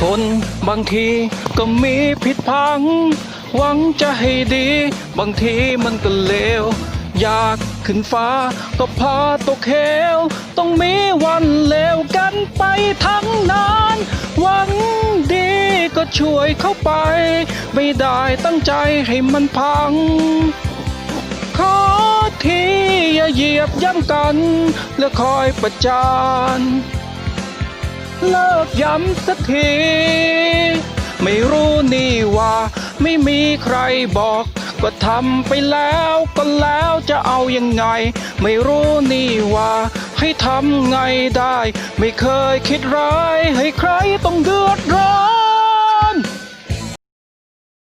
คนบางทีก็มีผิดพัง หวังจะให้ดี บางทีมันก็เลว อยากขึ้นฟ้าก็พาตกเหวต้องมีวันเลวกันไปทั้งนั้นหวังดีก็ช่วยเข้าไป ไม่ได้ตั้งใจให้มันพัง ขอทีอย่าเหยียบย่ำกัน และคอยประจาน เลิกย้ำสักที ไม่รู้นี่ว่า ไม่มีใครบอก ก็ทำไปแล้วก็แล้วจะเอายังไง ไม่รู้นี่ว่า ให้ทำไงได้ ไม่เคยคิดร้าย ให้ใครต้องเดือดร้